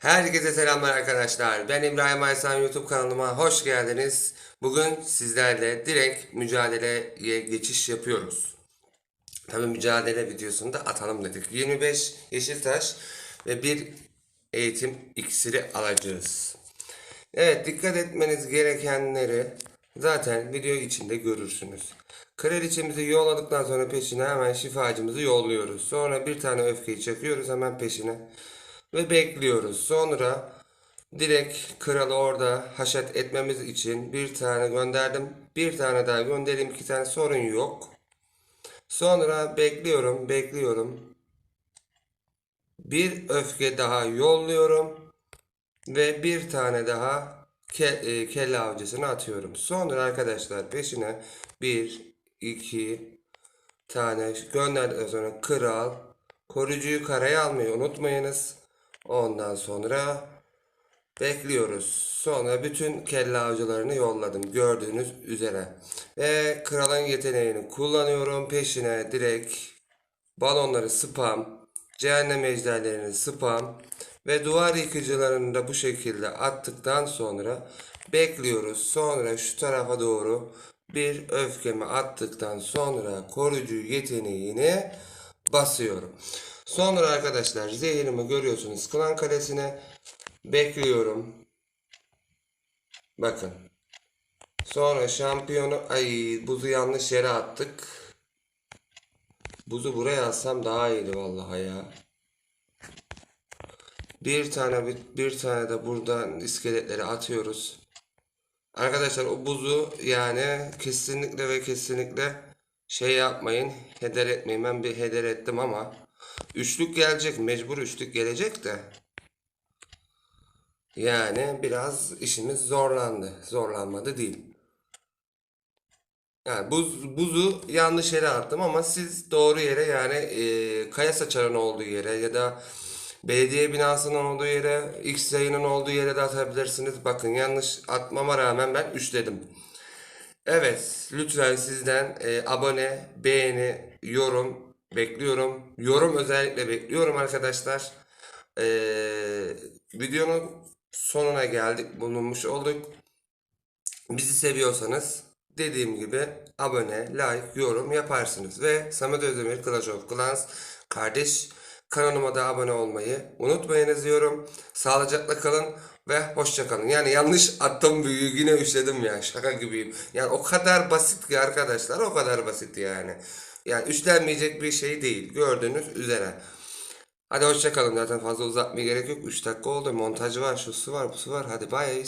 Herkese selamlar arkadaşlar. Ben İbrahim Aysan YouTube kanalıma hoş geldiniz. Bugün sizlerle direkt mücadeleye geçiş yapıyoruz. Tabi mücadele videosunu da atalım dedik. 25 Yeşiltaş ve bir eğitim iksiri alacağız. Evet dikkat etmeniz gerekenleri zaten video içinde görürsünüz. Kraliçemizi yolladıktan sonra peşine hemen şifacımızı yolluyoruz. Sonra bir tane öfkeyi çakıyoruz hemen peşine. Ve bekliyoruz. Sonra direkt kralı orada haşet etmemiz için bir tane gönderdim. Bir tane daha göndereyim iki tane sorun yok. Sonra bekliyorum, bekliyorum. Bir öfke daha yolluyorum. Ve bir tane daha ke e, kelle avcısını atıyorum. Sonra arkadaşlar peşine bir, iki tane gönderdikten sonra kral, koruyucuyu karaya almayı unutmayınız. Ondan sonra bekliyoruz. Sonra bütün kelle avcılarını yolladım gördüğünüz üzere. Ve kralın yeteneğini kullanıyorum. Peşine direkt balonları spam, cehennem ejderlerini spam ve duvar yıkıcılarını da bu şekilde attıktan sonra bekliyoruz. Sonra şu tarafa doğru bir öfkemi attıktan sonra koruyucu yeteneğini basıyorum. Sonra arkadaşlar zehirimi görüyorsunuz klan kalesine bekliyorum. Bakın. Sonra şampiyonu ay buzu yanlış yere attık. Buzu buraya alsam daha iyiydi vallahi ya. Bir tane bir, bir tane de buradan iskeletleri atıyoruz. Arkadaşlar o buzu yani kesinlikle ve kesinlikle şey yapmayın. Heder etmeyin. Ben bir heder ettim ama üçlük gelecek. Mecbur üçlük gelecek de. Yani biraz işimiz zorlandı. Zorlanmadı değil. Yani buz, buzu yanlış yere attım ama siz doğru yere yani e, kaya saçarın olduğu yere ya da belediye binasının olduğu yere, X yayının olduğu yere de atabilirsiniz. Bakın yanlış atmama rağmen ben üçledim. Evet, lütfen sizden e, abone, beğeni, yorum bekliyorum. Yorum özellikle bekliyorum arkadaşlar. E, videonun sonuna geldik, bulunmuş olduk. Bizi seviyorsanız dediğim gibi abone, like, yorum yaparsınız. Ve Samet Özdemir Clash of Clans kardeş kanalıma da abone olmayı unutmayınız diyorum. Sağlıcakla kalın ve hoşça kalın. Yani yanlış attım büyüğü yine üçledim ya şaka gibiyim. Yani o kadar basit ki arkadaşlar o kadar basit yani. Yani üçlenmeyecek bir şey değil gördüğünüz üzere. Hadi hoşça kalın zaten fazla uzatmaya gerek yok. 3 dakika oldu montajı var şusu var busu var hadi bye.